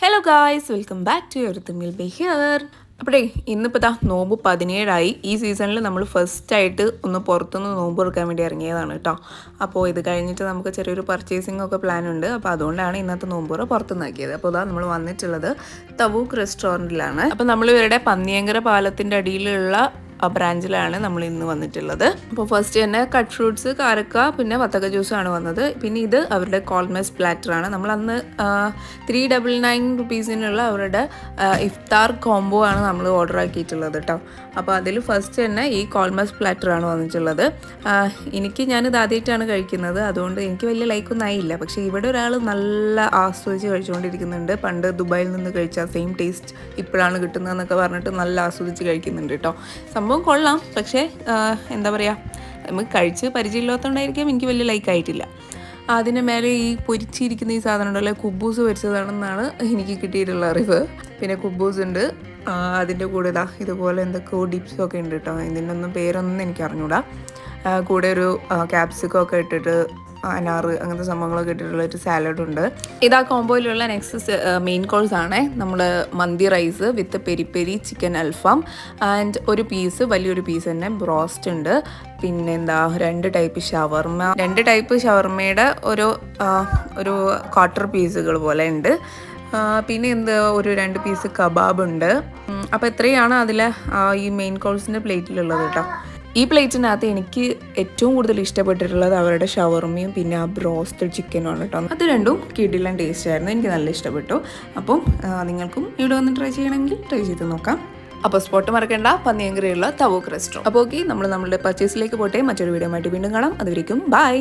Hello guys welcome back to your തമ്മിൽ be here അപ്പോഴേ ഇന്നിപ്പോൾ ദാ നോമ്പ് പതിനേഴായി. ഈ സീസണിൽ നമ്മൾ ഫസ്റ്റ് ആയിട്ട് ഒന്ന് പുറത്തുനിന്ന് നോമ്പ് എടുക്കാൻ വേണ്ടി ഇറങ്ങിയതാണ് കേട്ടോ. അപ്പോൾ ഇത് കഴിഞ്ഞിട്ട് നമുക്ക് ചെറിയൊരു പർച്ചേസിംഗ് ഒക്കെ പ്ലാൻ ഉണ്ട്. അപ്പോൾ അതുകൊണ്ടാണ് ഇന്നത്തെ നോമ്പുറ പുറത്തുനിന്ന് പുറത്തുനിന്നാക്കിയത്. അപ്പോൾ ഇതാ നമ്മൾ വന്നിട്ടുള്ളത് തവൂക്ക് റെസ്റ്റോറന്റിലാണ് അപ്പോൾ നമ്മൾ ഇവരുടെ പന്നിയങ്കര പാലത്തിന്റെ അടിയിലുള്ള ബ്രാഞ്ചിലാണ് നമ്മൾ ഇന്ന് വന്നിട്ടുള്ളത്. അപ്പോൾ ഫസ്റ്റ് തന്നെ കട്ട് ഫ്രൂട്ട്സ് കാരക്ക പിന്നെ വത്തക്ക ജ്യൂസാണ് വന്നത്. പിന്നെ ഇത് അവരുടെ കോൾമെസ് പ്ലാറ്റർ ആണ്. നമ്മൾ അന്ന് ത്രീ ഡബിൾ നയൻ റുപ്പീസിനുള്ള അവരുടെ ഇഫ്താർ കോംബോ ആണ് നമ്മൾ ഓർഡർ ആക്കിയിട്ടുള്ളത് കേട്ടോ. അപ്പോൾ അതിൽ ഫസ്റ്റ് തന്നെ ഈ കോൾമസ് പ്ലാറ്റർ ആണ് വന്നിട്ടുള്ളത്. എനിക്ക് ഞാനിത് ആദ്യമായിട്ടാണ് കഴിക്കുന്നത്. അതുകൊണ്ട് എനിക്ക് വലിയ ലൈക്ക് ലൈക്കൊന്നും ആയില്ല. പക്ഷേ ഇവിടെ ഒരാൾ നല്ല ആസ്വദിച്ച് കഴിച്ചുകൊണ്ടിരിക്കുന്നുണ്ട്. പണ്ട് ദുബായിൽ നിന്ന് കഴിച്ച സെയിം ടേസ്റ്റ് ഇപ്പോഴാണ് കിട്ടുന്നതെന്നൊക്കെ പറഞ്ഞിട്ട് നല്ല ആസ്വദിച്ച് കഴിക്കുന്നുണ്ട് കേട്ടോ. സംഭവം കൊള്ളാം. പക്ഷേ എന്താ പറയുക നമുക്ക് കഴിച്ച് പരിചയമില്ലാത്തതുകൊണ്ടായിരിക്കും എനിക്ക് വലിയ ലൈക്ക് ആയിട്ടില്ല. അതിന് മേലെ ഈ പൊരിച്ചിരിക്കുന്ന ഈ സാധനം ഉണ്ടല്ലോ കുബൂസ് പൊരിച്ചതാണെന്നാണ് എനിക്ക് കിട്ടിയിട്ടുള്ള അറിവ്. പിന്നെ കുബൂസ് ഉണ്ട്. അതിന്റെ കൂടെ ഇതാ ഇതുപോലെ എന്തൊക്കെയോ ഡിപ്സും ഒക്കെ ഉണ്ട് കേട്ടോ ഇതിന്റെ ഒന്നും പേരൊന്നും എനിക്ക് അറിഞ്ഞൂടാ. കൂടെ ഒരു ക്യാപ്സിക്കം ഒക്കെ ഇട്ടിട്ട് അനാറ് അങ്ങനത്തെ സംഭവങ്ങളൊക്കെ ഇട്ടിട്ടുള്ള ഒരു സാലഡ് ഉണ്ട്. ഇതാ കോമ്പോയിലുള്ള നെക്സ്റ്റ് മെയിൻ കോഴ്സ് ആണ്. നമ്മൾ മന്തി rice with peri peri chicken alfaham and ഒരു പീസ് വലിയൊരു പീസ് തന്നെ ബ്രോസ്റ്റ് ഉണ്ട്. പിന്നെന്താ രണ്ട് ടൈപ്പ് ഷവർമ രണ്ട് ടൈപ്പ് ഷവർമയുടെ ഒരു ഒരു ക്വാർട്ടർ പീസുകൾ പോലെ ഉണ്ട്. പിന്നെ എന്ത് ഒരു രണ്ട് പീസ് കബാബ് ഉണ്ട്. അപ്പോൾ എത്രയാണ് അതിലെ ഈ മെയിൻ കോഴ്സിന്റെ പ്ലേറ്റിലുള്ളത് കേട്ടോ. ഈ പ്ലേറ്റിനകത്ത് എനിക്ക് ഏറ്റവും കൂടുതൽ ഇഷ്ടപ്പെട്ടിട്ടുള്ളത് അവരുടെ ഷവർമയും പിന്നെ ആ ബ്രോസ്റ്റഡ് ചിക്കനും ആണ് കേട്ടോ. അത് രണ്ടും കിടിലൻ ടേസ്റ്റ് ആയിരുന്നു. എനിക്ക് നല്ല ഇഷ്ടപ്പെട്ടു. അപ്പം നിങ്ങൾക്കും ഇവിടെ വന്ന് ട്രൈ ചെയ്യണമെങ്കിൽ ട്രൈ ചെയ്ത് നോക്കാം. അപ്പോൾ സ്പോട്ട് മറക്കേണ്ട. പന്നിയങ്കരയുള്ള തവോക്ക് റെസ്റ്റോറന്റ് അപ്പോൾ ഓക്കെ നമ്മൾ നമ്മുടെ പർച്ചേസിലേക്ക് പോട്ടെ. മറ്റൊരു വീഡിയോ ആയിട്ട് വീണ്ടും കാണാം. അതുവരേക്കും ബൈ